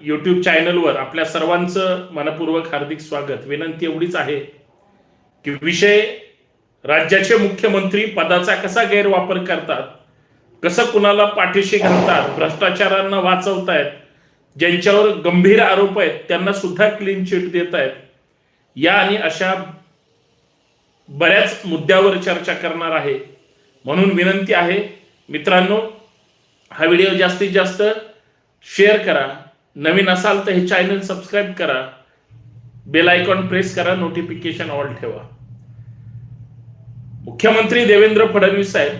YouTube चॅनलवर आपल्या सर्वांचं मनपूर्वक हार्दिक स्वागत. विनंती एवढीच आहे की विषय राज्याचे मुख्यमंत्री पदाचा कसा गैरवापर करतात कसं कुणाला पाठीशी घालतात भ्रष्टाचारांना वाचवतायत ज्यांच्यावर गंभीर आरोप आहेत त्यांना सुद्धा क्लीन चिट देत आहेत या आणि अशा बऱ्याच मुद्द्यावर चर्चा करणार आहे. म्हणून विनंती आहे मित्रांनो हा व्हिडिओ जास्तीत जास्त शेअर करा. नवीन असाल तर हे चॅनल सबस्क्राईब करा. बेल आयकॉन प्रेस करा. नोटिफिकेशन ऑल ठेवा. मुख्यमंत्री देवेंद्र फडणवीस साहेब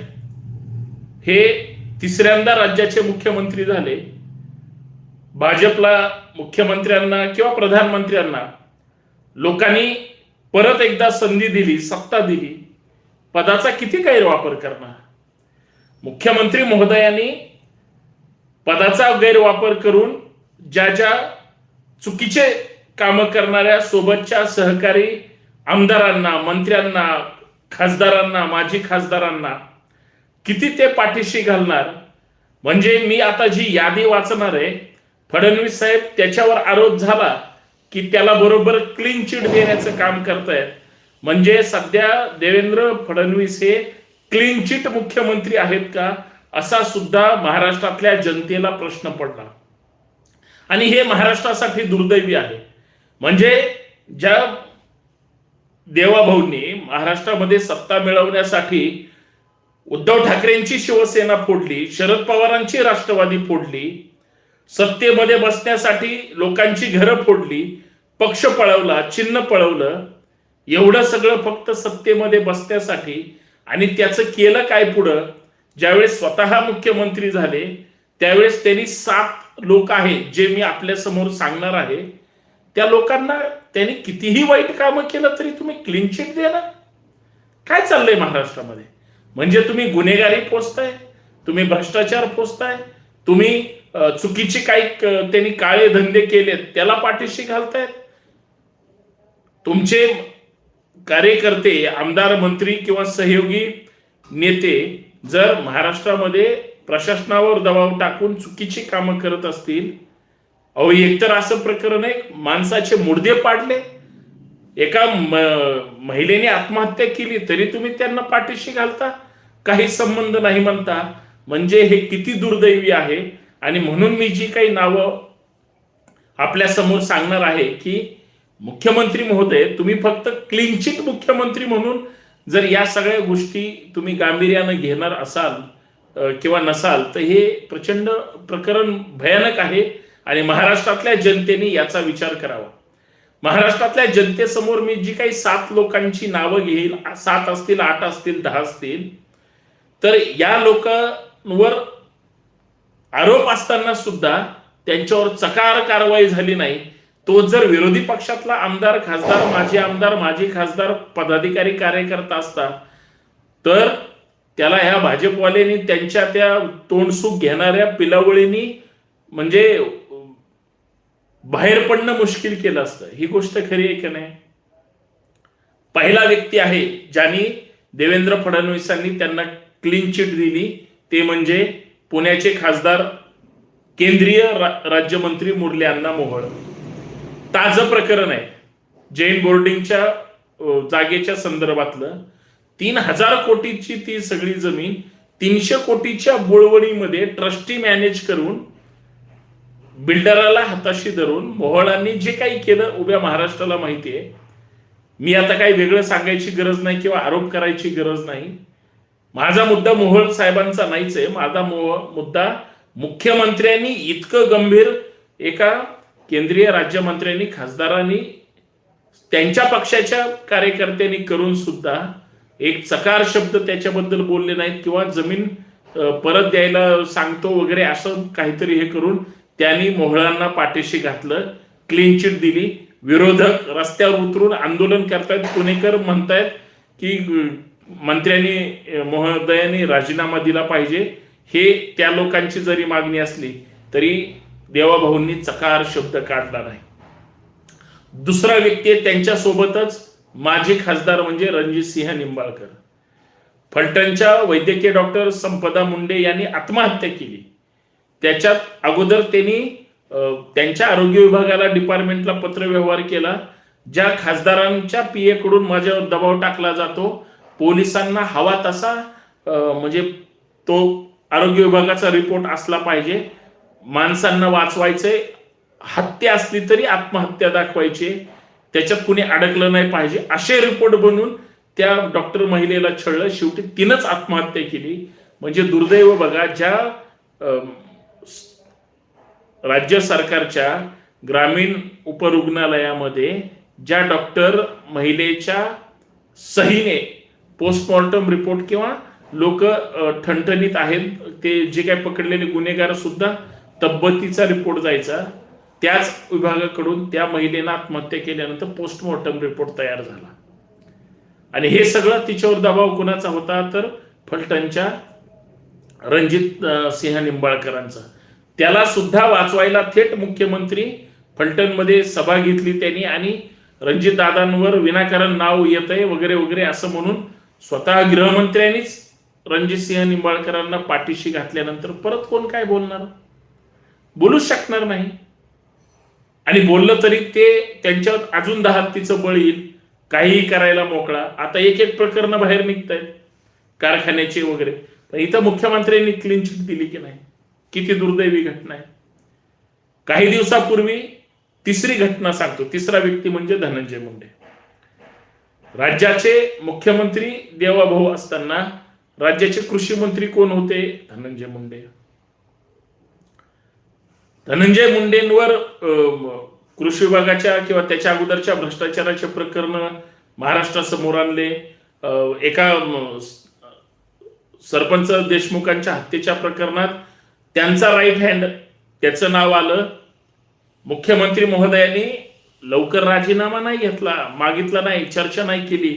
हे तिसऱ्यांदा राज्याचे मुख्यमंत्री झाले. भाजपला मुख्यमंत्र्यांना किंवा प्रधानमंत्र्यांना लोकांनी परत एकदा संधी दिली सत्ता दिली. पदाचा किती गैरवापर करणार? मुख्यमंत्री महोदयांनी पदाचा गैरवापर करून ज्या ज्या चुकीचे कामं करणाऱ्या सोबतच्या सहकारी आमदारांना मंत्र्यांना खासदारांना माजी खासदारांना किती ते पाठीशी घालणार? म्हणजे मी आता जी यादी वाचणार आहे फडणवीस साहेब त्याच्यावर आरोप झाला की त्याला बरोबर क्लीन चिट देण्याचं काम करतायत. म्हणजे सध्या देवेंद्र फडणवीस हे क्लीन चिट मुख्यमंत्री आहेत का? असा सुद्धा महाराष्ट्रातल्या जनतेला प्रश्न पडला. आणि हे महाराष्ट्रासाठी दुर्दैवी आहे. म्हणजे ज्या देवाभाऊंनी महाराष्ट्रामध्ये सत्ता मिळवण्यासाठी उद्धव ठाकरेंची शिवसेना फोडली शरद पवारांची राष्ट्रवादी फोडली सत्तेमध्ये बसण्यासाठी लोकांची घरं फोडली पक्ष पळवला चिन्ह पळवलं एवढं सगळं फक्त सत्तेमध्ये बसण्यासाठी आणि त्याचं केलं काय पुढं? ज्यावेळेस स्वतः मुख्यमंत्री झाले त्यावेळेस त्यांनी सात लोक आहेत जे मी आपल्यासमोर सांगणार आहे. त्या लोकांना त्यांनी कितीही वाईट कामं केलं तरी तुम्ही क्लीन चिट देणार काय चाललंय महाराष्ट्रामध्ये? म्हणजे तुम्ही गुन्हेगारी पोचताय तुम्ही भ्रष्टाचार पोचताय तुम्ही चुकीचे काही त्यांनी काळे धंदे केलेत त्याला पाठीशी घालतायत. तुमचे कार्यकर्ते आमदार मंत्री किंवा सहयोगी नेते जर महाराष्ट्रामध्ये प्रशासनावर दबाव टाकून चुकीची कामं करत असतील. अहो एकतर असं प्रकरण आहे माणसाचे मुडदे पाडले. एका महिलेने आत्महत्या केली तरी तुम्ही त्यांना पाठीशी घालता? काही संबंध नाही म्हणता. म्हणजे हे किती दुर्दैवी आहे? आणि म्हणून मी जी काही नावं आपल्यासमोर सांगणार आहे की मुख्यमंत्री महोदय तुम्ही फक्त क्लिनचिट मुख्यमंत्री म्हणून जर या सगळ्या गोष्टी तुम्ही गांभीर्यानं घेणार असाल किंवा नसाल तर हे प्रचंड प्रकरण भयानक आहे आणि महाराष्ट्रातल्या जनतेने याचा विचार करावा. महाराष्ट्रातल्या जनतेसमोर मी जी काही सात लोकांची नावं घेईल सात असतील आठ असतील दहा असतील तर या लोकांवर आरोप असताना सुद्धा त्यांच्यावर चकार कारवाई झाली नाही. तो जर विरोधी पक्षातला आमदार खासदार माजी आमदार माजी खासदार पदाधिकारी कार्यकर्ता असता तर त्याला ह्या भाजपवाल्यांनी त्यांच्या त्या तोंडसूक घेणाऱ्या पिलावळींनी म्हणजे बाहेर पडणं मुश्किल केलं असतं. ही गोष्ट खरी आहे की नाही? पहिला व्यक्ती आहे ज्यांनी देवेंद्र फडणवीसांनी त्यांना क्लीन चिट दिली. ते म्हणजे पुण्याचे खासदार केंद्रीय रा- राज्यमंत्री मुरली अण्णा मोहोळ. ताजं प्रकरण आहे. जैन बोर्डिंगच्या जागेच्या संदर्भातलं. तीन हजार कोटीची ती सगळी जमीन तीनशे कोटीच्या बोळवणीमध्ये ट्रस्टी मॅनेज करून बिल्डराला हाताशी धरून मोहळांनी जे काही केलं उभ्या महाराष्ट्राला माहिती आहे. मी आता काही वेगळं सांगायची गरज नाही किंवा आरोप करायची गरज नाही. माझा मुद्दा मोहोळ साहेबांचा नाहीच आहे. माझा मुद्दा मुख्यमंत्र्यांनी इतकं गंभीर एका केंद्रीय राज्यमंत्र्यांनी खासदारांनी त्यांच्या पक्षाच्या कार्यकर्त्यांनी करून सुद्धा एक चकार शब्द त्याच्याबद्दल बोलले नाहीत किंवा जमीन परत द्यायला सांगतो वगैरे असं काहीतरी हे करून त्यांनी मोहळांना पाठीशी घातलं क्लीन चिट दिली. विरोधक रस्त्यावर उतरून आंदोलन करतायत. पुणेकर म्हणतायत की मंत्र्यांनी महोदयांनी राजीनामा दिला पाहिजे. हे त्या लोकांची जरी मागणी असली तरी देवाभाऊंनी चकार शब्द काढला नाही. दुसरा व्यक्ती आहे त्यांच्यासोबतच माजी खासदार म्हणजे रणजित सिंह निंबाळकर. फलटणच्या वैद्यकीय डॉक्टर संपदा मुंडे यांनी आत्महत्या केली. त्याच्यात अगोदर त्यांनी त्यांच्या आरोग्य विभागाला डिपार्टमेंटला पत्रव्यवहार केला ज्या खासदारांच्या पीए कडून माझ्यावर दबाव टाकला जातो पोलिसांना हवा तसा म्हणजे तो आरोग्य विभागाचा रिपोर्ट असला पाहिजे. माणसांना वाचवायचे हत्या असली तरी आत्महत्या दाखवायची. त्याच्यात कुणी अडकलं नाही पाहिजे. असे रिपोर्ट बनवून त्या डॉक्टर महिलेला छळलं. शेवटी तिनंच आत्महत्या केली. म्हणजे दुर्दैव बघा ज्या राज्य सरकारच्या ग्रामीण उपरुग्णालयामध्ये ज्या डॉक्टर महिलेच्या सहीने पोस्टमॉर्टम रिपोर्ट किंवा लोक ठणठणीत आहेत ते जे काही पकडलेले गुन्हेगार सुद्धा तब्बतीचा रिपोर्ट जायचा. त्याच विभागाकडून त्या महिलेनं आत्महत्या केल्यानंतर पोस्टमॉर्टम रिपोर्ट तयार झाला. आणि हे सगळं तिच्यावर दबाव कुणाचा होता? तर फलटणच्या रणजित सिंह निंबाळकरांचा. त्याला सुद्धा वाचवायला थेट मुख्यमंत्री फलटणमध्ये सभा घेतली त्यांनी आणि रणजित दादांवर विनाकारण नाव येत आहे वगैरे वगैरे असं म्हणून स्वतः गृहमंत्र्यांनीच रणजित सिंह निंबाळकरांना पाठीशी घातल्यानंतर परत कोण काय बोलणार? बोलूच शकणार नाही. आणि बोललं तरी ते त्यांच्यावर अजून दहा तिचं बळ येईल. काहीही करायला मोकळा. आता एक एक प्रकरण बाहेर निघत आहेत कारखान्याचे वगैरे. इथं मुख्यमंत्र्यांनी क्लीन चिट दिली की नाही? किती दुर्दैवी घटना आहे? काही दिवसापूर्वी तिसरी घटना सांगतो. तिसरा व्यक्ती म्हणजे धनंजय मुंडे. राज्याचे मुख्यमंत्री देवाभाऊ असताना राज्याचे कृषी मंत्री कोण होते? धनंजय मुंडे. धनंजय मुंडेंवर कृषी विभागाच्या किंवा त्याच्या अगोदरच्या भ्रष्टाचाराचे प्रकरण महाराष्ट्रासमोर आणले. एका सरपंच देशमुखांच्या हत्येच्या प्रकरणात त्यांचा राईट हँड त्याचं नाव आलं. मुख्यमंत्री महोदयांनी लवकर राजीनामा नाही घेतला मागितला नाही चर्चा नाही केली.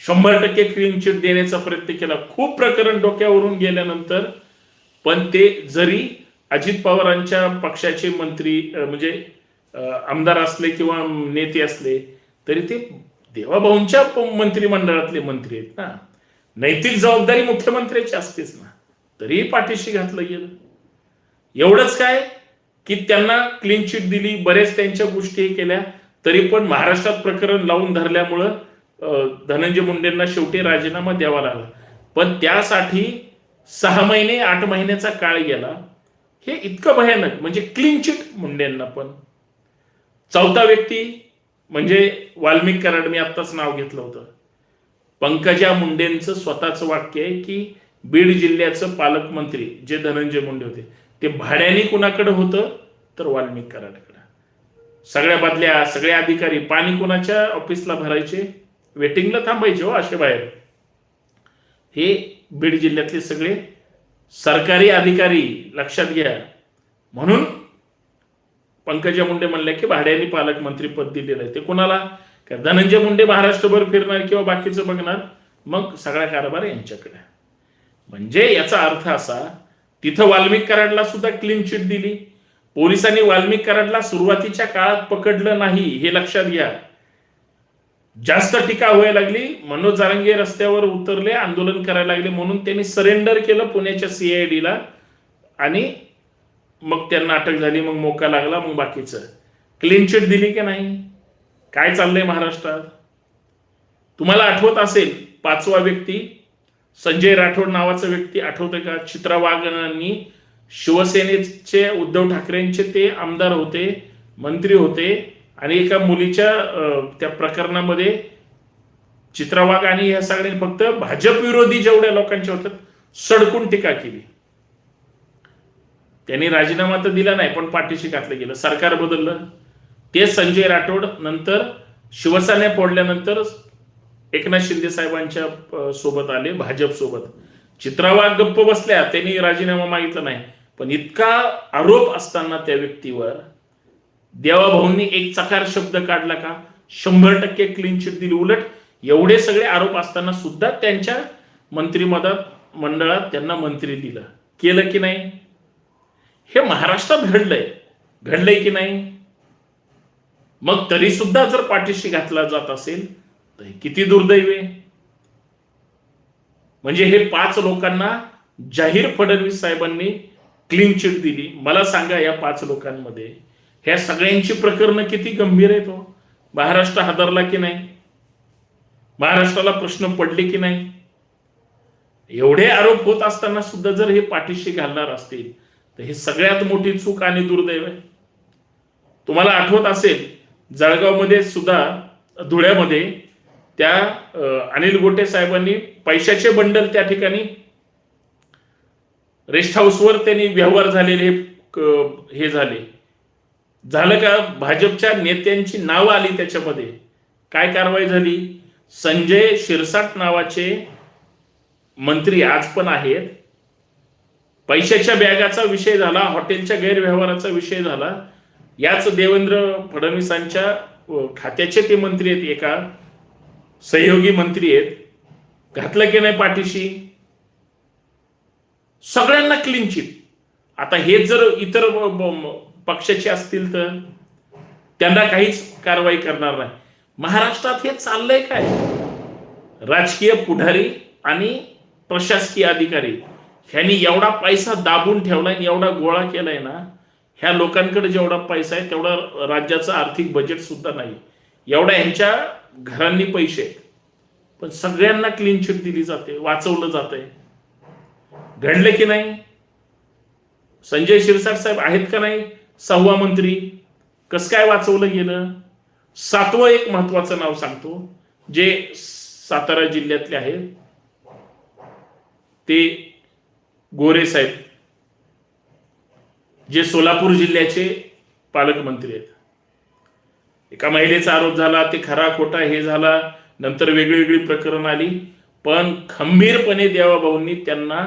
शंभर टक्के क्लीन चिट देण्याचा प्रयत्न केला. खूप प्रकरण डोक्यावरून गेल्यानंतर पण ते जरी अजित पवारांच्या पक्षाचे मंत्री म्हणजे आमदार असले किंवा नेते असले तरी ते देवाभाऊंच्या मंत्रिमंडळातले मंत्री आहेत ना. नैतिक जबाबदारी मुख्यमंत्र्याची असतेच ना. तरीही पाठीशी घातलं गेलं. एवढंच काय की त्यांना क्लीन चिट दिली बरेच त्यांच्या गोष्टी हे केल्या तरी पण महाराष्ट्रात प्रकरण लावून धरल्यामुळं धनंजय मुंडेंना शेवटी राजीनामा द्यावा लागला. पण त्यासाठी सहा महिने आठ महिन्याचा काळ गेला. हे इतकं भयानक म्हणजे क्लिनचिट मुंडेंना पण. चौथा व्यक्ती म्हणजे वाल्मिक कराड मी आत्ताच नाव घेतलं होतं. पंकजा मुंडेंचं स्वतःचं वाक्य आहे की बीड जिल्ह्याचं पालकमंत्री जे धनंजय मुंडे होते ते भाड्याने कुणाकडे होतं? तर वाल्मिक कराडकडे. सगळ्या बदल्या सगळे अधिकारी पाणी कुणाच्या ऑफिसला भरायचे? वेटिंगला थांबायचे हो असे बाहेर. हे बीड जिल्ह्यातले सगळे सरकारी अधिकारी लक्षात घ्या. म्हणून पंकजा मुंडे म्हणल्या की भाड्याने पालकमंत्री पद दिलेलं आहे. ते कुणाला? का धनंजय मुंडे महाराष्ट्रभर फिरणार किंवा बाकीचं बघणार मग सगळा कारभार यांच्याकडे म्हणजे याचा अर्थ असा तिथं वाल्मिक कराडला सुद्धा क्लीन चिट दिली. पोलिसांनी वाल्मिक कराडला सुरुवातीच्या काळात पकडलं नाही हे लक्षात घ्या. जास्त टीका व्हायला लागली मनोज जारंगे रस्त्यावर उतरले आंदोलन करायला लागले म्हणून त्यांनी सरेंडर केलं पुण्याच्या सीआयडीला आणि मग त्यांना अटक झाली मग मोका लागला मग बाकीचं. क्लीन चिट दिली की नाही? काय चाललंय महाराष्ट्रात? तुम्हाला आठवत असेल पाचवा व्यक्ती संजय राठोड नावाचा व्यक्ती आठवतोय का? चित्रा वाघांनी शिवसेनेचे उद्धव ठाकरेंचे ते आमदार होते मंत्री होते. आणि एका मुलीच्या त्या प्रकरणामध्ये चित्रा वाघ आणि ह्या सगळ्यांनी फक्त भाजप विरोधी जेवढ्या लोकांच्या होत्या सडकून टीका केली. त्यांनी राजीनामा तर दिला नाही पण पाठीशी घातलं गेलं. सरकार बदललं. ते संजय राठोड नंतर शिवसेना फोडल्यानंतर एकनाथ शिंदे साहेबांच्या सोबत आले भाजप सोबत. चित्रावाग गप्प बसल्या त्यांनी राजीनामा मागितला नाही. पण इतका आरोप असताना त्या व्यक्तीवर देवाभाऊंनी एक चकार शब्द काढला का? शंभर टक्के क्लीन चिट दिली. उलट एवढे सगळे आरोप असताना सुद्धा त्यांच्या मंत्रिमदात मंडळात त्यांना मंत्री दिलं. केलं की नाही? हे महाराष्ट्रात घडलंय. घडलंय की नाही? मग तरी सुद्धा जर पाठीशी घातला जात असेल तर किती दुर्दैव आहे? म्हणजे हे पाच लोकांना जाहीर फडणवीस साहेबांनी क्लीन चिट दिली. मला सांगा या पाच लोकांमध्ये ह्या सगळ्यांची प्रकरणं किती गंभीर आहेत हो? महाराष्ट्र हादरला की नाही? महाराष्ट्राला प्रश्न पडले की नाही? एवढे आरोप होत असताना सुद्धा जर हे पाठीशी घालणार असतील तर हे सगळ्यात मोठी चूक आणि दुर्दैव आहे. तुम्हाला आठवत असेल जळगावमध्ये सुद्धा धुळ्यामध्ये त्या अनिल गोटे साहेबांनी पैशाचे बंडल त्या ठिकाणी रेस्ट हाऊसवर त्यांनी व्यवहार झालेले हे झाले. झालं का भाजपच्या नेत्यांची नावं आली त्याच्यामध्ये? काय कारवाई झाली? संजय शिरसाट नावाचे मंत्री आज पण आहेत. पैशाच्या बॅगाचा विषय झाला हॉटेलच्या गैरव्यवहाराचा विषय झाला. याच देवेंद्र फडणवीसांच्या खात्याचे ते मंत्री आहेत एका सहयोगी मंत्री आहेत. घातलं की नाही पाठीशी? सगळ्यांना क्लीन चिट आता हे जर इतर पक्षाचे असतील तर त्यांना काहीच कारवाई करणार नाही. महाराष्ट्रात हे चाललंय काय? राजकीय पुढारी आणि प्रशासकीय अधिकारी ह्यांनी एवढा पैसा दाबून ठेवलाय आणि एवढा गोळा केलाय ना ह्या लोकांकडे जेवढा पैसा आहे तेवढा राज्याचं आर्थिक बजेट सुद्धा नाही. एवढा ह्यांच्या घरांनी पैसे आहेत. पण सगळ्यांना क्लीन चिट दिली जाते वाचवलं जातंय. घडलं की नाही? संजय शिरसाट साहेब आहेत का नाही? सहावा मंत्री. कसं काय वाचवलं गेलं? सातवं एक महत्वाचं नाव सांगतो जे सातारा जिल्ह्यातले आहेत. ते गोरे साहेब. जे सोलापूर जिल्ह्याचे पालकमंत्री आहेत. एका महिलेचा आरोप झाला ते खरा खोटा हे झाला नंतर वेगळी वेगळी प्रकरण आली पण खंबीरपणे देवाभाऊंनी त्यांना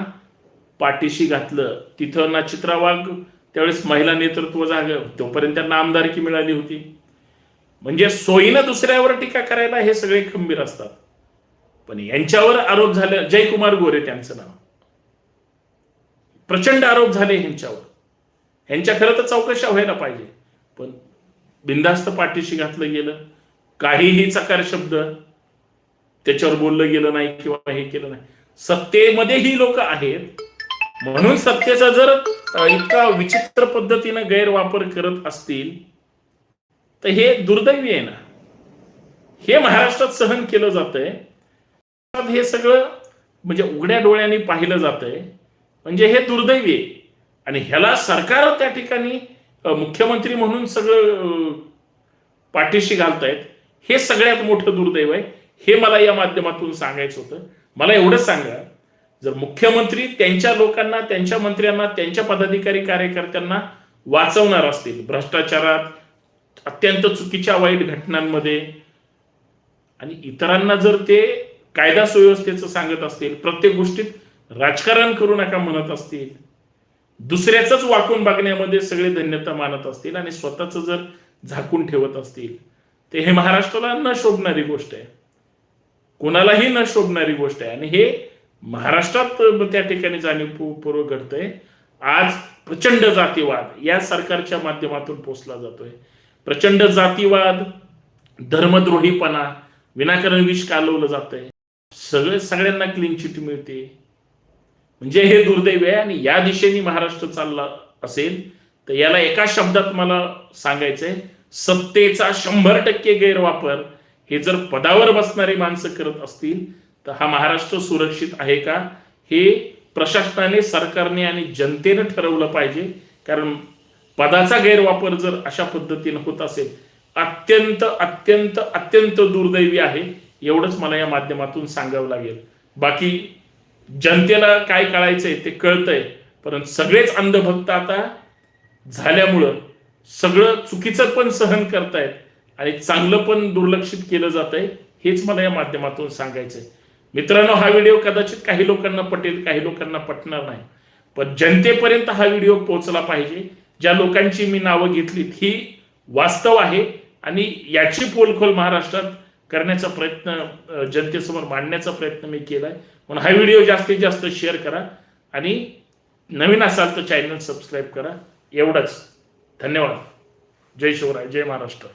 पाठीशी घातलं. तिथं ना चित्रावाघ त्यावेळेस महिला नेतृत्व जाग तोपर्यंत त्यांना आमदारकी मिळाली होती. म्हणजे सोयीनं दुसऱ्यावर टीका करायला हे सगळे खंबीर असतात. पण यांच्यावर आरोप झाले जयकुमार गोरे त्यांचं नाव. प्रचंड आरोप झाले ह्यांच्यावर. ह्यांच्या खरं तर चौकशा व्हायला पाहिजे. पण बिंदास्त पाठीशी घातलं गेलं काहीही चकार शब्द त्याच्यावर बोललं गेलं नाही किंवा हे केलं नाही. सत्तेमध्ये ही लोक आहेत म्हणून सत्तेचा जर इतका विचित्र पद्धतीनं गैरवापर करत असतील तर हे दुर्दैवी आहे ना. हे महाराष्ट्रात सहन केलं जातंय. हे सगळं म्हणजे उघड्या डोळ्यांनी पाहिलं जातंय. म्हणजे हे दुर्दैवी आहे. आणि ह्याला सरकार त्या ठिकाणी मुख्यमंत्री म्हणून सगळं पाठीशी घालतायत. हे सगळ्यात मोठं दुर्दैव आहे. हे मला या माध्यमातून सांगायचं होतं. मला एवढंच सांगा. जर मुख्यमंत्री त्यांच्या लोकांना त्यांच्या मंत्र्यांना त्यांच्या पदाधिकारी कार्यकर्त्यांना वाचवणार असतील भ्रष्टाचारात अत्यंत चुकीच्या वाईट घटनांमध्ये आणि इतरांना जर ते कायदा सुव्यवस्थेचं सांगत असतील प्रत्येक गोष्टीत राजकारण करू नका म्हणत असतील दुसऱ्याच वाकून बघण्यामध्ये सगळे धन्यता मानत असतील आणि स्वतःच जर झाकून ठेवत असतील ते हे महाराष्ट्राला न शोभणारी गोष्ट आहे. कोणालाही न शोभणारी गोष्ट आहे. आणि हे महाराष्ट्रात त्या ठिकाणी जाणीवपूर्वक घडतंय. आज प्रचंड जातीवाद या सरकारच्या माध्यमातून पोचला जातोय. प्रचंड जातीवाद धर्मद्रोहीपणा विनाकारण विष कालवलं जातंय. सगळे सगळ्यांना क्लीन चिट मिळते. म्हणजे हे दुर्दैव आहे आणि या दिशेने महाराष्ट्र चालला असेल तर याला एका शब्दात मला सांगायचंय सत्तेचा शंभर टक्के गैरवापर हे जर पदावर बसणारी माणसं करत असतील तर हा महाराष्ट्र सुरक्षित आहे का? हे प्रशासनाने सरकारने आणि जनतेनं ठरवलं पाहिजे. कारण पदाचा गैरवापर जर अशा पद्धतीनं होत असेल अत्यंत अत्यंत अत्यंत दुर्दैवी आहे एवढंच मला या माध्यमातून सांगावं लागेल. बाकी जनतेला काय कळायचंय ते कळतंय परंतु सगळेच अंधभक्त आता झाल्यामुळं सगळं चुकीचं पण सहन करतायत आणि चांगलं पण दुर्लक्षित केलं जात आहे हेच मला या माध्यमातून सांगायचंय. मित्रांनो हा व्हिडिओ कदाचित काही लोकांना पटेल काही लोकांना पटणार नाही. पण जनतेपर्यंत हा व्हिडिओ पोहोचला पाहिजे. ज्या लोकांची मी नावं घेतलीत ही वास्तव आहे आणि याची पोलखोल महाराष्ट्रात करण्याचा प्रयत्न जनतेसमोर मांडण्याचा प्रयत्न मी केला आहे म्हणून हा व्हिडिओ जास्तीत जास्त शेअर करा आणि नवीन असाल तर चॅनल सबस्क्राईब करा. एवढंच. धन्यवाद. जय शिवराय जय महाराष्ट्र.